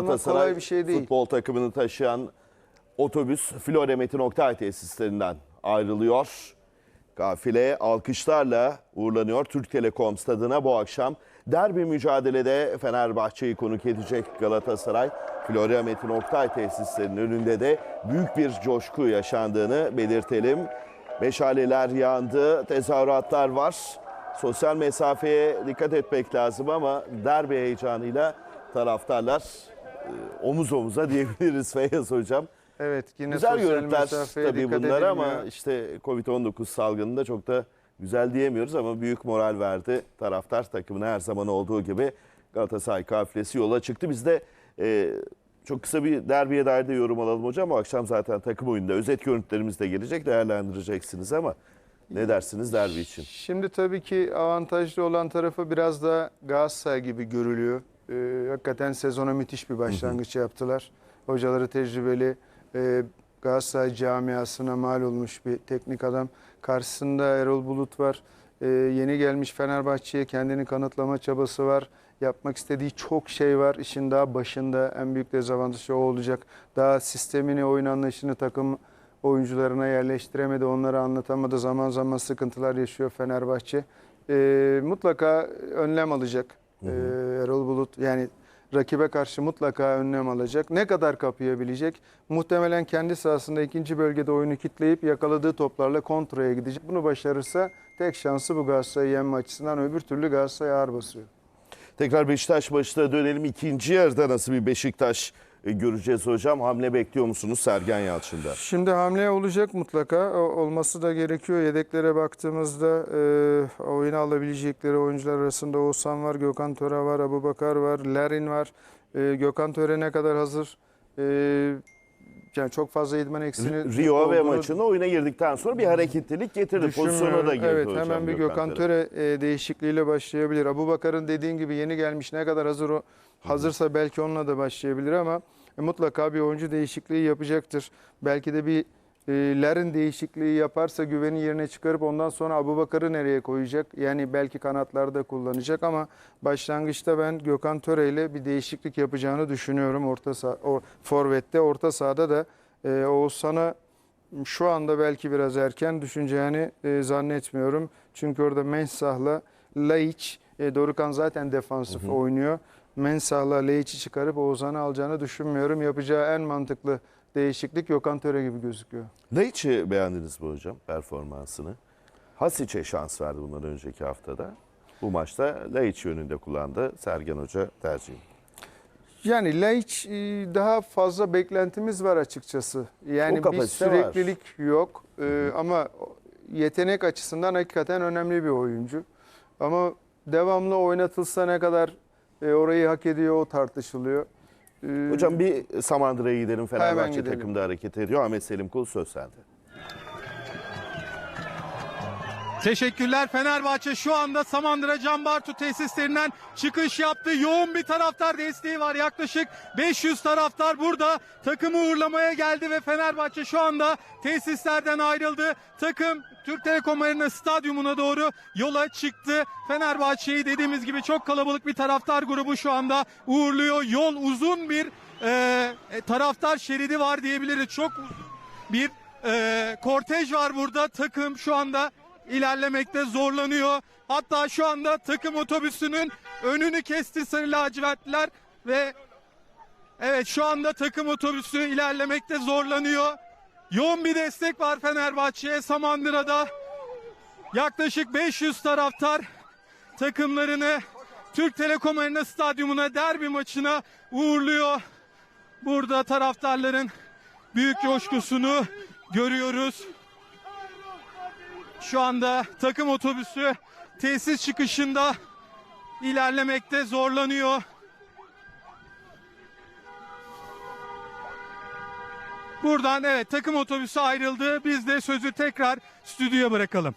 Galatasaray bir şey değil. futbol takımını taşıyan otobüs Flore Metin Oktay tesislerinden ayrılıyor. Gafile alkışlarla uğurlanıyor Türk Telekom stadına bu akşam. Derbi mücadelede Fenerbahçe'yi konuk edecek Galatasaray. Florya Metin Oktay tesislerinin önünde de büyük bir coşku yaşandığını belirtelim. Meşaleler yandı, tezahüratlar var. Sosyal mesafeye dikkat etmek lazım ama derbi heyecanıyla taraftarlar omuz omuza diyebiliriz Feyyaz Hocam. Evet yine Güzel sosyal görüntüler tabii bunlar ama edilmiyor. işte Covid-19 salgınında çok da güzel diyemiyoruz ama büyük moral verdi taraftar takımına her zaman olduğu gibi Galatasaray kafilesi yola çıktı. Biz de e, çok kısa bir derbiye dair de yorum alalım hocam. Bu akşam zaten takım oyununda özet görüntülerimiz de gelecek değerlendireceksiniz ama ne dersiniz derbi için? Şimdi tabii ki avantajlı olan tarafı biraz da Galatasaray gibi görülüyor. Ee, hakikaten sezona müthiş bir başlangıç yaptılar. Hocaları tecrübeli, e, Galatasaray camiasına mal olmuş bir teknik adam. Karşısında Erol Bulut var. Ee, yeni gelmiş Fenerbahçe'ye kendini kanıtlama çabası var. Yapmak istediği çok şey var. İşin daha başında en büyük dezavantajı o olacak. Daha sistemini, oyun anlayışını takım oyuncularına yerleştiremedi, onları anlatamadı. Zaman zaman sıkıntılar yaşıyor Fenerbahçe. Ee, mutlaka önlem alacak ee, Erol Bulut. Yani rakibe karşı mutlaka önlem alacak. Ne kadar kapayabilecek? Muhtemelen kendi sahasında ikinci bölgede oyunu kitleyip yakaladığı toplarla kontraya gidecek. Bunu başarırsa tek şansı bu Galatasaray'ı yenme açısından. Öbür türlü Galatasaray ağır basıyor. Tekrar Beşiktaş maçına dönelim. İkinci yarıda nasıl bir Beşiktaş göreceğiz hocam? Hamle bekliyor musunuz Sergen Yalçın'da? Şimdi hamle olacak mutlaka. Olması da gerekiyor. Yedeklere baktığımızda e, oyuna alabilecekleri oyuncular arasında Oğuzhan var, Gökhan Töre var, Abubakar var, Larin var. E, Gökhan Töre ne kadar hazır? E, yani çok fazla idman eksini Rio ve maçında oyuna girdikten sonra bir hareketlilik getirdi. Pozisyona da girdi Evet hocam hemen bir Gökhan Töre e, değişikliğiyle başlayabilir. Abubakar'ın dediğin gibi yeni gelmiş ne kadar hazır o hazırsa belki onunla da başlayabilir ama e, mutlaka bir oyuncu değişikliği yapacaktır. Belki de bir e, Larin değişikliği yaparsa güveni yerine çıkarıp ondan sonra Abubakar'ı nereye koyacak? Yani belki kanatlarda kullanacak ama başlangıçta ben Gökhan Töre ile bir değişiklik yapacağını düşünüyorum orta saha, o forvette orta sahada da e, Oğuzhan'a şu anda belki biraz erken düşüneceğini e, zannetmiyorum. Çünkü orada Mensah'la Laiç, e, Dorukan zaten defansif oynuyor. Mensah'la Laiç'i çıkarıp Oğuzhan'ı alacağını düşünmüyorum. Yapacağı en mantıklı değişiklik Gökhan Töre gibi gözüküyor. Laiç'i beğendiniz mi hocam performansını? Hasic'e şans verdi bundan önceki haftada. Bu maçta Laiç yönünde kullandı. Sergen Hoca tercih. Yani Laiç e, daha fazla beklentimiz var açıkçası. Yani bir kapasite var. süreklilik yok E, ama yetenek açısından hakikaten önemli bir oyuncu. Ama devamlı oynatılsa ne kadar e, orayı hak ediyor o tartışılıyor. E, Hocam bir Samandıra'ya gidelim. Fenerbahçe gidelim. takımda hareket ediyor. Ahmet Selim Kul söz sende. Teşekkürler Fenerbahçe şu anda Samandıra Can Bartu tesislerinden çıkış yaptı. Yoğun bir taraftar desteği var. Yaklaşık 500 taraftar burada takımı uğurlamaya geldi ve Fenerbahçe şu anda tesislerden ayrıldı. Takım Türk Telekom Arena stadyumuna doğru yola çıktı. Fenerbahçe'yi dediğimiz gibi çok kalabalık bir taraftar grubu şu anda uğurluyor. Yol uzun bir e, e, taraftar şeridi var diyebiliriz. Çok uzun bir e, kortej var burada. Takım şu anda ilerlemekte zorlanıyor. Hatta şu anda takım otobüsünün önünü kesti sarı lacivertliler ve evet şu anda takım otobüsü ilerlemekte zorlanıyor. Yoğun bir destek var Fenerbahçe'ye Samandıra'da. Yaklaşık 500 taraftar takımlarını Türk Telekom Arena Stadyumuna derbi maçına uğurluyor. Burada taraftarların büyük coşkusunu görüyoruz. Şu anda takım otobüsü tesis çıkışında ilerlemekte zorlanıyor. Buradan evet takım otobüsü ayrıldı. Biz de sözü tekrar stüdyoya bırakalım.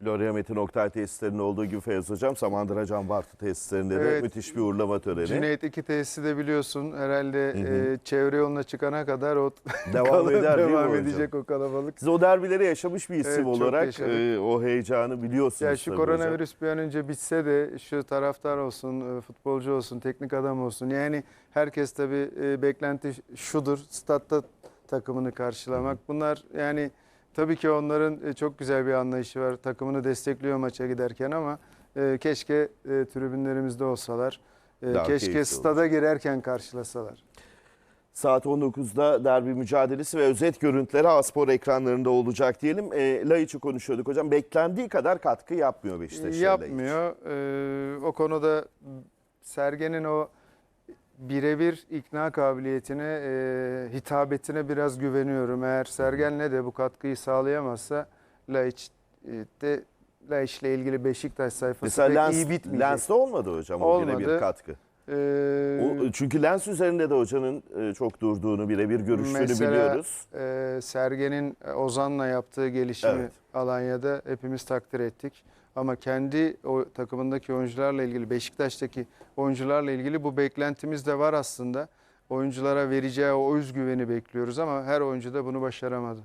Florya Metin Oktay tesislerinde olduğu gibi Feyyaz Hocam Samandıra Can Bartu tesislerinde de Evet. müthiş bir uğurlama töreni. Cüneyt iki tesisi de biliyorsun herhalde e, çevre yoluna çıkana kadar o Devam eder değil mi devam hocam? edecek o kalabalık. Siz o derbileri yaşamış bir isim Evet, çok olarak yaşadık. e, o heyecanı biliyorsunuz. Ya şu tabii hocam. koronavirüs bir an önce bitse de şu taraftar olsun, e, futbolcu olsun, teknik adam olsun. Yani herkes tabii e, beklenti şudur. Statta takımını karşılamak. Bunlar yani tabii ki onların e, çok güzel bir anlayışı var. Takımını destekliyor maça giderken ama e, keşke e, tribünlerimizde olsalar. E, Daha keşke keyifli stada girerken karşılasalar. Saat 19'da derbi mücadelesi ve özet görüntüleri Aspor ekranlarında olacak diyelim. E, Laiç'i konuşuyorduk hocam. Beklendiği kadar katkı yapmıyor Beşiktaş. Yapmıyor. Ee, o konuda Sergen'in o birebir ikna kabiliyetine, e, hitabetine biraz güveniyorum. Eğer Sergen ne de bu katkıyı sağlayamazsa Laiç e, de Laiç'le ilgili Beşiktaş sayfası Mesela Lens, iyi bitmeyecek. Lens'te olmadı hocam o birebir Olmadı. katkı. Ee, O, çünkü Lens üzerinde de hocanın e, çok durduğunu, birebir görüştüğünü Mesela- biliyoruz. e, Sergen'in e, Ozan'la yaptığı gelişimi Evet. Alanya'da hepimiz takdir ettik. Ama kendi o takımındaki oyuncularla ilgili, Beşiktaş'taki oyuncularla ilgili bu beklentimiz de var aslında. Oyunculara vereceği o özgüveni bekliyoruz ama her oyuncu da bunu başaramadı.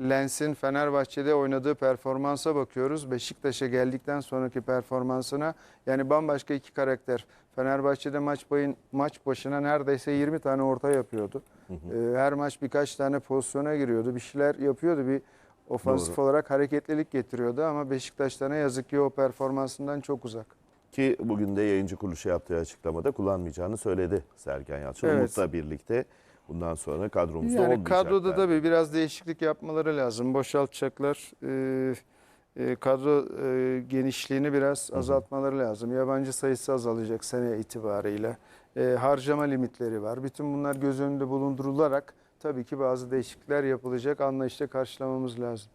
Lens'in Fenerbahçe'de oynadığı performansa bakıyoruz. Beşiktaş'a geldikten sonraki performansına yani bambaşka iki karakter. Fenerbahçe'de maç bayın maç başına neredeyse 20 tane orta yapıyordu. Ee, Her maç birkaç tane pozisyona giriyordu. Bir şeyler yapıyordu. Bir ofansif Doğru. olarak hareketlilik getiriyordu ama Beşiktaş'ta ne yazık ki o performansından çok uzak. Ki bugün de yayıncı kuruluşu yaptığı açıklamada kullanmayacağını söyledi Sergen Yalçın. Evet. Umut'la birlikte bundan sonra kadromuzda Yani olmayacaklar. kadroda tabii biraz değişiklik yapmaları lazım. Boşaltacaklar. Ee, e, kadro e, genişliğini biraz azaltmaları lazım. Yabancı sayısı azalacak sene itibarıyla. E, harcama limitleri var. Bütün bunlar göz önünde bulundurularak tabii ki bazı değişiklikler yapılacak. Anlayışla karşılamamız lazım.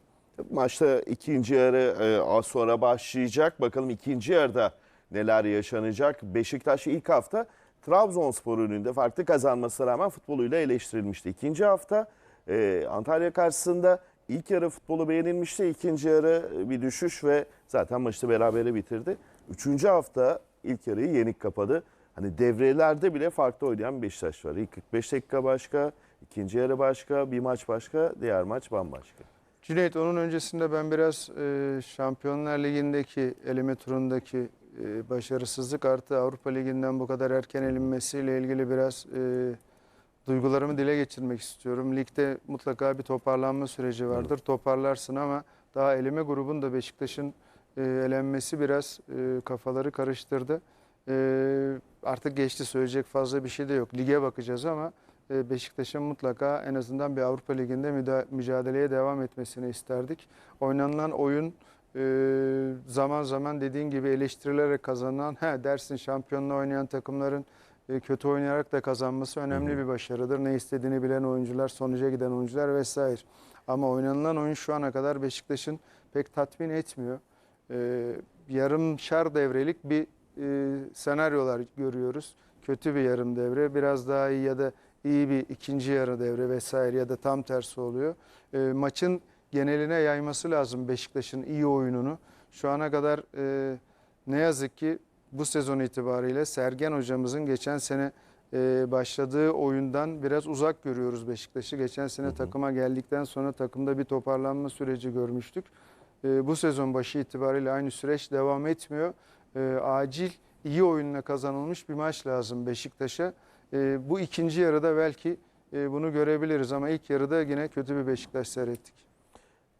Maçta ikinci yarı e, az sonra başlayacak. Bakalım ikinci yarıda neler yaşanacak. Beşiktaş ilk hafta Trabzonspor önünde farklı kazanmasına rağmen futboluyla eleştirilmişti. İkinci hafta e, Antalya karşısında ilk yarı futbolu beğenilmişti. İkinci yarı e, bir düşüş ve zaten maçı berabere bitirdi. Üçüncü hafta ilk yarıyı yenik kapadı. Hani devrelerde bile farklı oynayan Beşiktaş var. İlk 45 dakika başka, ikinci yarı başka, bir maç başka, diğer maç bambaşka. Cüneyt onun öncesinde ben biraz e, Şampiyonlar Ligi'ndeki eleme turundaki e, başarısızlık artı Avrupa Ligi'nden bu kadar erken elinmesiyle ilgili biraz e, duygularımı dile getirmek istiyorum. Ligde mutlaka bir toparlanma süreci vardır. Toparlarsın ama daha eleme grubunda Beşiktaş'ın e, elenmesi biraz e, kafaları karıştırdı. E, artık geçti söyleyecek fazla bir şey de yok. Lige bakacağız ama Beşiktaş'ın mutlaka en azından bir Avrupa Ligi'nde mücadeleye devam etmesini isterdik. Oynanılan oyun e, zaman zaman dediğin gibi eleştirilerek kazanılan, he dersin şampiyonla oynayan takımların e, kötü oynayarak da kazanması önemli bir başarıdır. Ne istediğini bilen oyuncular, sonuca giden oyuncular vesaire. Ama oynanılan oyun şu ana kadar Beşiktaş'ın pek tatmin etmiyor. E, yarımşar devrelik bir senaryolar görüyoruz. Kötü bir yarım devre, biraz daha iyi ya da iyi bir ikinci yarı devre vesaire ya da tam tersi oluyor. E, maçın geneline yayması lazım Beşiktaş'ın iyi oyununu. Şu ana kadar e, ne yazık ki bu sezon itibariyle Sergen hocamızın geçen sene e, başladığı oyundan biraz uzak görüyoruz Beşiktaş'ı. Geçen sene takıma geldikten sonra takımda bir toparlanma süreci görmüştük. E, bu sezon başı itibariyle aynı süreç devam etmiyor. E, acil iyi oyunla kazanılmış bir maç lazım Beşiktaş'a. E, bu ikinci yarıda belki e, bunu görebiliriz ama ilk yarıda yine kötü bir Beşiktaş seyrettik.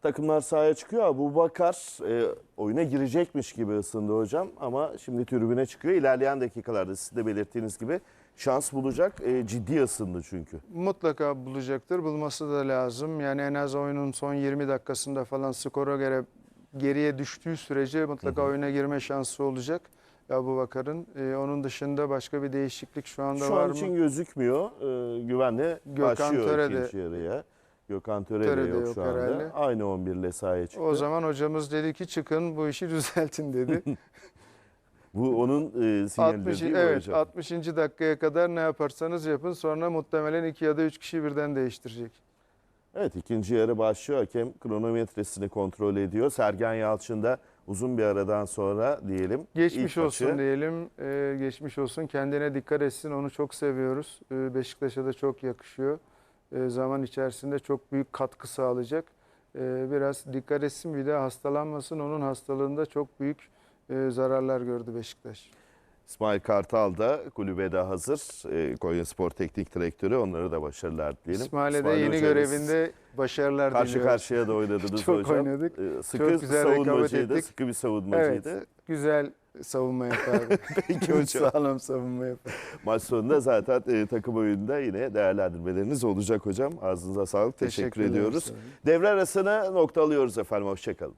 Takımlar sahaya çıkıyor. Abu Bakar e, oyuna girecekmiş gibi ısındı hocam. Ama şimdi tribüne çıkıyor. İlerleyen dakikalarda siz de belirttiğiniz gibi şans bulacak. E, ciddi ısındı çünkü. Mutlaka bulacaktır. Bulması da lazım. Yani en az oyunun son 20 dakikasında falan skora göre geriye düştüğü sürece mutlaka oyuna girme şansı olacak. Abu Bakar'ın. Ee, onun dışında başka bir değişiklik şu anda Şu var an mı? için gözükmüyor. E, güvenle Gökhan başlıyor Töre de- ikinci yarıya. Gökhan Töre, Töre de yok, yok şu anda. herhalde. Aynı 11 ile sahaya çıktı. O zaman hocamız dedi ki çıkın bu işi düzeltin dedi. Bu onun e, sinyali 60 değil mi evet hocam? 60. dakikaya kadar ne yaparsanız yapın sonra muhtemelen 2 ya da 3 kişi birden değiştirecek. Evet ikinci yarı başlıyor. Hakem kronometresini kontrol ediyor. Sergen Yalçın da uzun bir aradan sonra diyelim. Geçmiş ilk olsun maçı. diyelim. Ee, geçmiş olsun. Kendine dikkat etsin. Onu çok seviyoruz. Ee, Beşiktaş'a da çok yakışıyor. Ee, zaman içerisinde çok büyük katkı sağlayacak. Ee, biraz dikkat etsin. Bir de hastalanmasın. Onun hastalığında çok büyük e, zararlar gördü Beşiktaş. İsmail Kartal da kulübe de hazır. E, Konya Spor Teknik Direktörü. Onlara da başarılar dileyelim. İsmail'e de İsmail yeni Hoca'yla görevinde başarılar Karşı diliyoruz. karşıya da oynadınız Çok hocam. oynadık. E, Sıkı Çok güzel rekabet savunmacıydı. ettik. Sıkı bir savunmacıydı. Evet. Güzel savunma yapardı. Peki hocam. sağlam savunma yapar. Maç sonunda zaten e, takım oyununda yine değerlendirmeleriniz olacak hocam. Ağzınıza sağlık. Teşekkür Teşekkürler, ediyoruz. Devre arasına nokta alıyoruz efendim. Hoşçakalın.